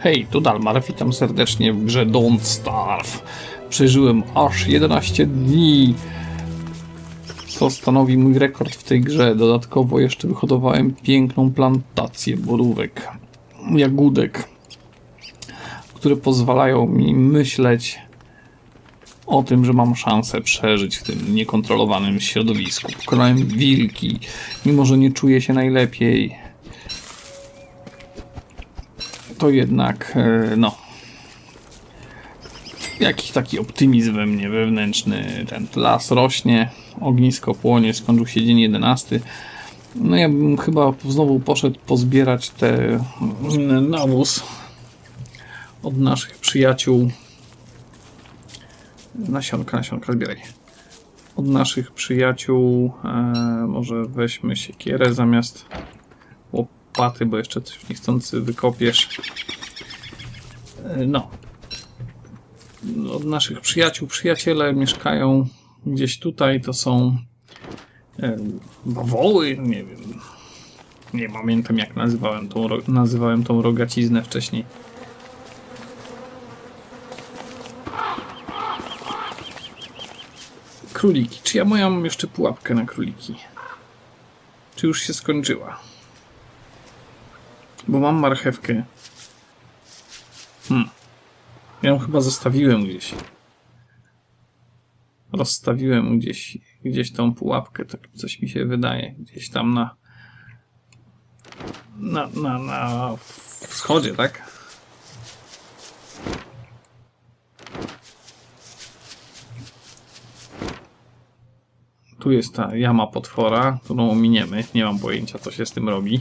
Hej, tu Dalmar, witam serdecznie w grze Don't Starve. Przeżyłem aż 11 dni, co stanowi mój rekord w tej grze. Dodatkowo jeszcze wyhodowałem piękną plantację borówek, jagódek, które pozwalają mi myśleć o tym, że mam szansę przeżyć w tym niekontrolowanym środowisku. Pokonałem wilki, mimo że nie czuję się najlepiej to jednak, e, no, jakiś taki optymizm we mnie wewnętrzny. Ten las rośnie, ognisko płonie, skończył się dzień 11. No ja bym chyba znowu poszedł pozbierać te nawóz od naszych przyjaciół. Nasionka, nasionka zbieraj. Od naszych przyjaciół e, może weźmy siekierę zamiast łopaty, bo jeszcze coś niechcący wykopiesz. E, No. Od naszych przyjaciół, przyjaciele mieszkają gdzieś tutaj, to są e, bawoły, nie wiem. Nie pamiętam jak nazywałem tą, nazywałem tą rogaciznę wcześniej. Króliki. Czy ja mam jeszcze pułapkę na króliki? Czy już się skończyła? Bo mam marchewkę. Hmm. Ja ją chyba zostawiłem gdzieś. Rozstawiłem gdzieś, gdzieś tą pułapkę, tak coś mi się wydaje. Gdzieś tam na. Na, na, na wschodzie, tak? Tu jest ta jama potwora, którą ominiemy. Nie mam pojęcia, co się z tym robi.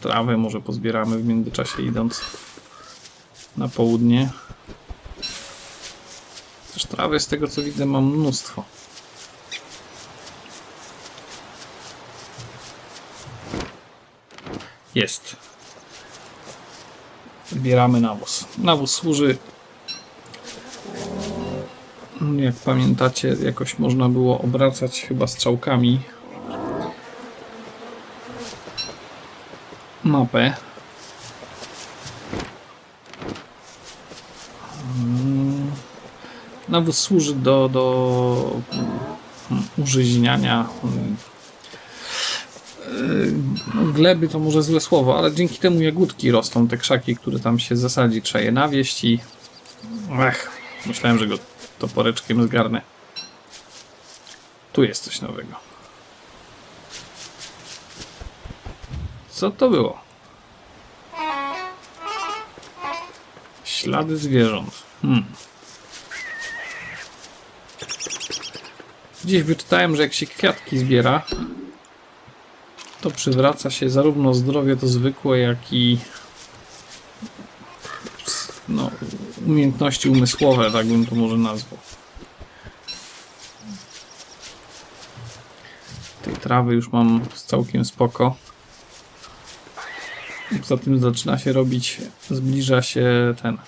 Trawę może pozbieramy w międzyczasie idąc na południe. Też trawy z tego co widzę mam mnóstwo. Jest. Zbieramy nawóz. Nawóz służy jak pamiętacie, jakoś można było obracać chyba strzałkami mapę. Mm, Nawóz służy do, do mm, użyźniania mm, yy, no, gleby to może złe słowo, ale dzięki temu jagódki rosną, te krzaki, które tam się zasadzi, trzeba je nawieść i ech, myślałem, że go toporeczkiem zgarnę. Tu jest coś nowego. Co to było? Ślady zwierząt. Hmm. Gdzieś wyczytałem, że jak się kwiatki zbiera, to przywraca się zarówno zdrowie to zwykłe, jak i no, umiejętności umysłowe, tak bym to może nazwał. Tej trawy już mam całkiem spoko. Poza tym zaczyna się robić, zbliża się ten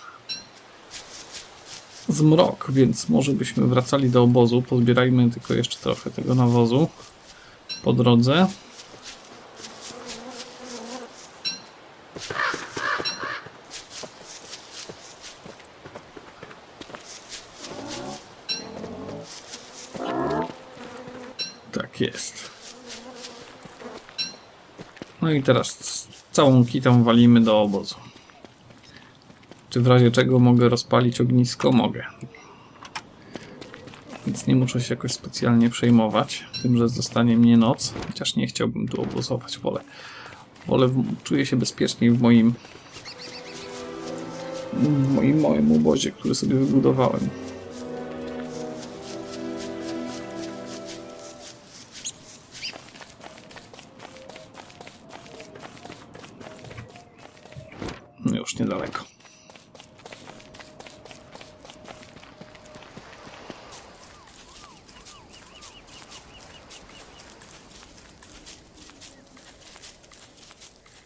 zmrok, więc może byśmy wracali do obozu. Pozbierajmy tylko jeszcze trochę tego nawozu po drodze. Tak jest. No i teraz całą kitą walimy do obozu. Czy w razie czego mogę rozpalić ognisko? Mogę. Więc nie muszę się jakoś specjalnie przejmować tym, że zostanie mnie noc. Chociaż nie chciałbym tu obozować. Wolę, wolę czuję się bezpieczniej w moim w moim małym obozie, który sobie wybudowałem. Już niedaleko.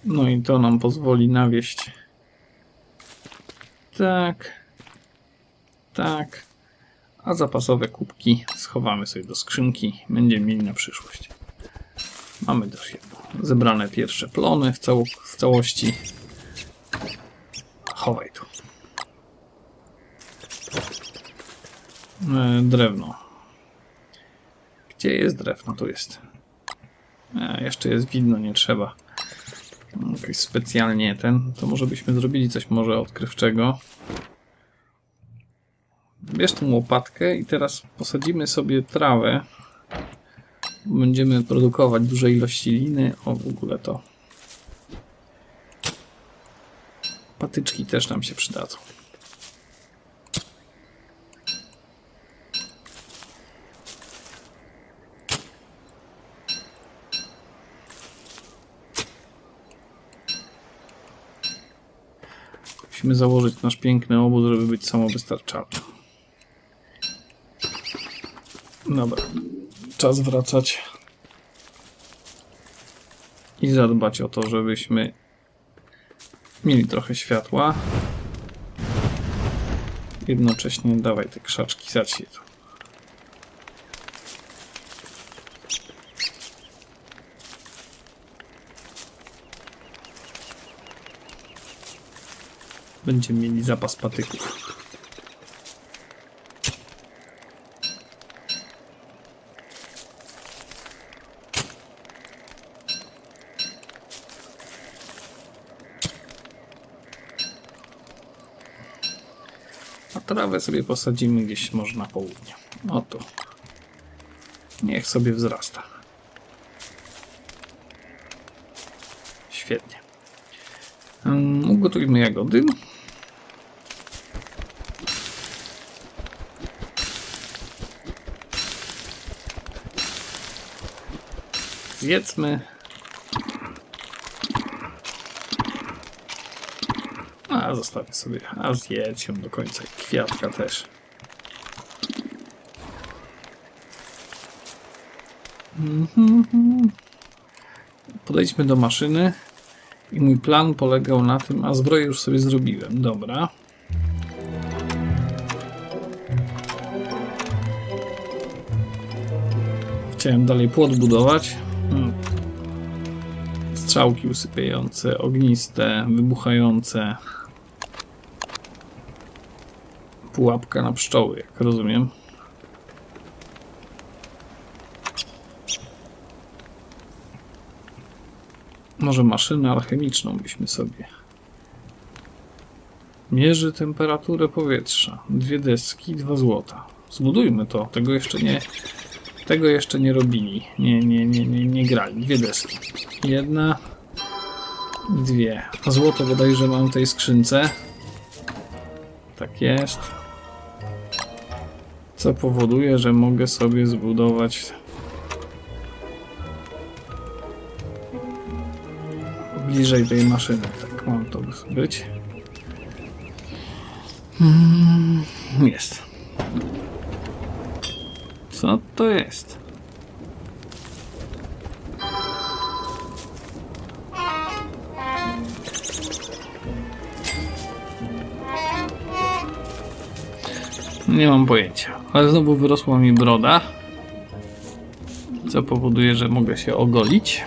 No i to nam pozwoli nawieść. Tak. Tak. A zapasowe kubki schowamy sobie do skrzynki. Będziemy mieli na przyszłość. Mamy też. Zebrane pierwsze plony w, w całości. Chowaj tu. E, drewno. Gdzie jest drewno? Tu jest. E, jeszcze jest widno, nie trzeba. Jakoś specjalnie ten. To może byśmy zrobili coś może odkrywczego. Bierz tą łopatkę i teraz posadzimy sobie trawę. Będziemy produkować duże ilości liny. O, w ogóle to. Patyczki też nam się przydadzą. Musimy założyć nasz piękny obóz, żeby być samowystarczalny. Dobra. Czas wracać i zadbać o to, żebyśmy mieli trochę światła. Jednocześnie dawaj te krzaczki, zacznij to. Będziemy mieli zapas patyków. Trawę sobie posadzimy gdzieś może na południe. O tu. Niech sobie wzrasta. Świetnie. Ym, Ugotujmy jagody. Zjedzmy. A, zostawię sobie. A zjedź ją do końca. Kwiatka też. Mhm. Podejdźmy do maszyny. I mój plan polegał na tym, a zbroję już sobie zrobiłem. Dobra. Chciałem dalej płot budować. Hmm. Strzałki usypiające, ogniste, wybuchające. Pułapka na pszczoły, jak rozumiem. Może maszynę alchemiczną byśmy sobie. Mierzy temperaturę powietrza. Dwie deski, dwa złota. Zbudujmy to. Tego jeszcze nie. Tego jeszcze nie robili. Nie, nie, nie, nie, nie grali. Dwie deski. Jedna. Dwie. Złoto bodajże mam w tej skrzynce. Tak jest. Co powoduje, że mogę sobie zbudować bliżej tej maszyny. Tak, mam to być. Mm, Jest. Co to jest? Nie mam pojęcia. Ale znowu wyrosła mi broda. Co powoduje, że mogę się ogolić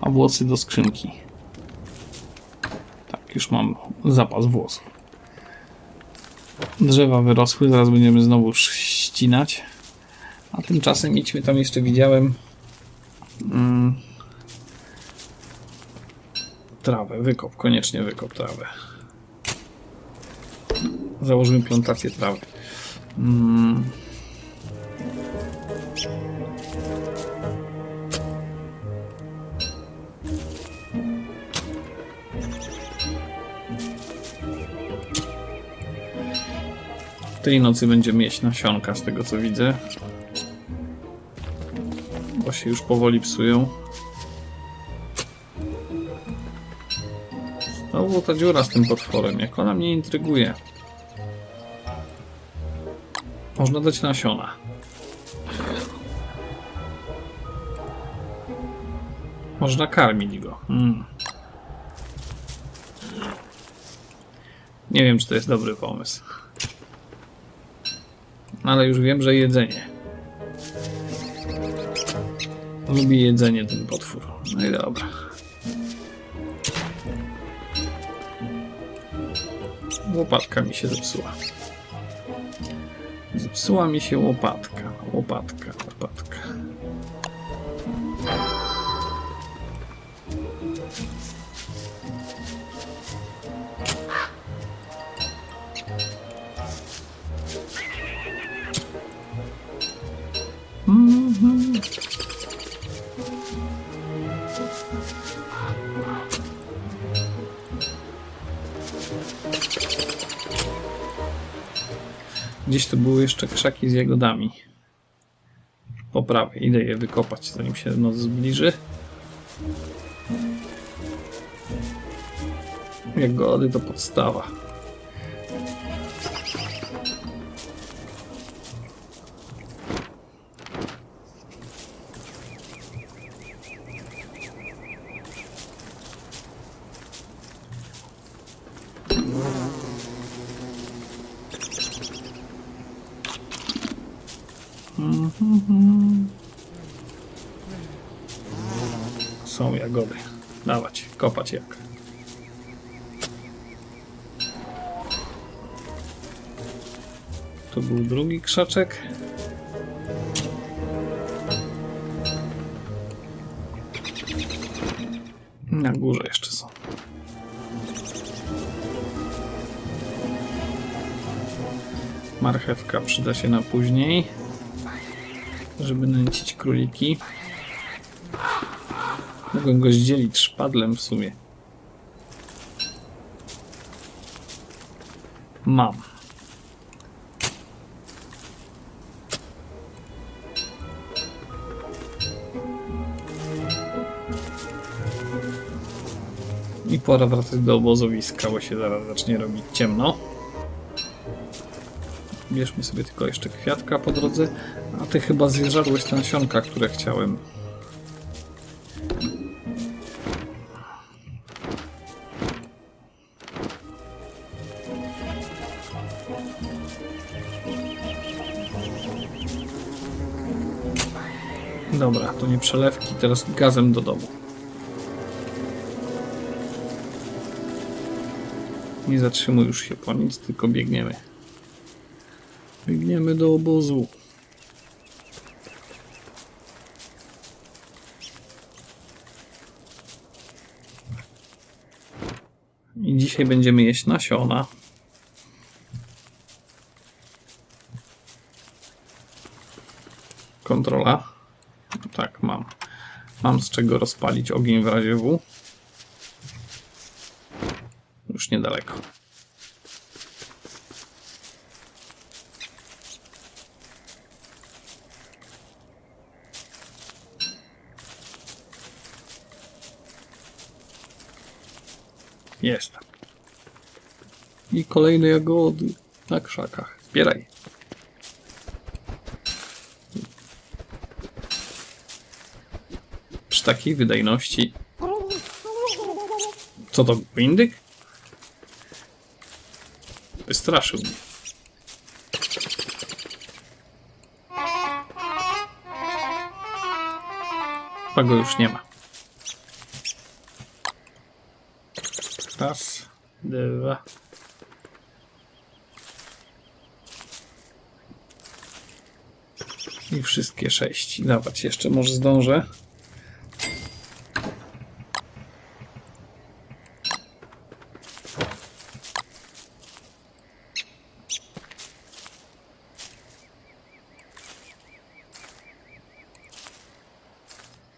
a włosy do skrzynki. Tak, już mam zapas włosów. Drzewa wyrosły, zaraz będziemy znowu ścinać. A tymczasem idźmy tam jeszcze widziałem mm, trawę, wykop, koniecznie wykop trawę. Założymy plantację trawy. Mm. Tej nocy będziemy jeść nasionka, z tego co widzę. Bo się już powoli psują. Znowu ta dziura z tym potworem, jak ona mnie intryguje. Można dać nasiona. Można karmić go. Mm. Nie wiem, czy to jest dobry pomysł. Ale już wiem, że jedzenie. Lubi jedzenie ten potwór. No i dobra. Łopatka mi się zepsuła. Zepsuła mi się łopatka. Łopatka, łopatka. Gdzieś tu były jeszcze krzaki z jagodami. Po prawej. Idę je wykopać, zanim się noc zbliży. Jagody to podstawa. Są jagody. Dawać, kopać jak. Tu był drugi krzaczek. Na górze jeszcze są. Marchewka przyda się na później, żeby nęcić króliki. Mogłem go zdzielić szpadlem w sumie. Mam. I pora wracać do obozowiska, bo się zaraz zacznie robić ciemno. Bierzmy sobie tylko jeszcze kwiatka po drodze. A ty chyba zjeżdżałeś te nasionka, które chciałem. Dobra, to nie przelewki, teraz gazem do domu. Nie zatrzymuj już się po nic, tylko biegniemy. Biegniemy do obozu. I dzisiaj będziemy jeść nasiona. Kontrola. Tak, mam. Mam z czego rozpalić ogień w razie W. Już niedaleko. Jest. I kolejne jagody na krzakach. Zbieraj. Przy takiej wydajności. Co to, indyk? Wystraszył mnie. Chyba go już nie ma. Raz, dwa. I wszystkie sześć. Dawać jeszcze może zdążę.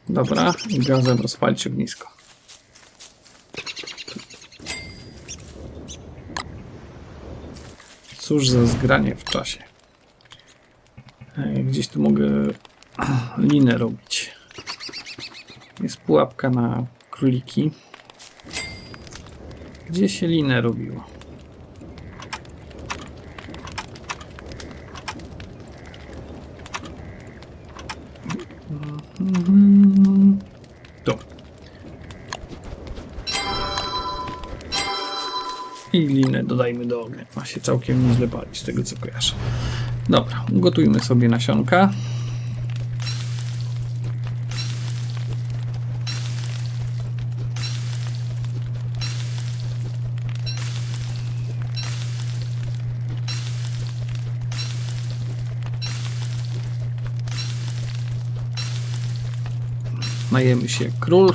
Dobra, i gazem rozpalić ognisko. Cóż za zgranie w czasie. Ej, Gdzieś tu mogę linę robić. Jest pułapka na króliki. Gdzie się linę robiło? I glinę dodajmy do ognia. Ma się całkiem nieźle palić z tego co kojarzę. Dobra, ugotujmy sobie nasionka. Najemy się król.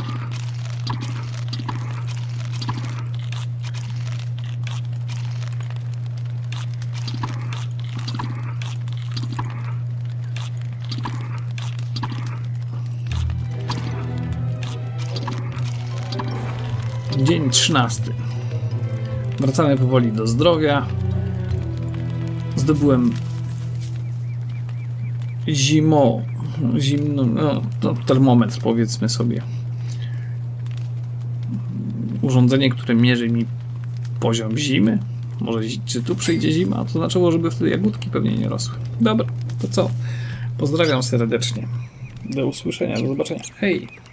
Dzień trzynasty. Wracamy powoli do zdrowia. Zdobyłem zimo, zimno, no, to termometr powiedzmy sobie. Urządzenie, które mierzy mi poziom zimy. Może czy tu przyjdzie zima? To znaczyło, żeby wtedy jagódki pewnie nie rosły. Dobra, to co? Pozdrawiam serdecznie. Do usłyszenia, do zobaczenia. Hej!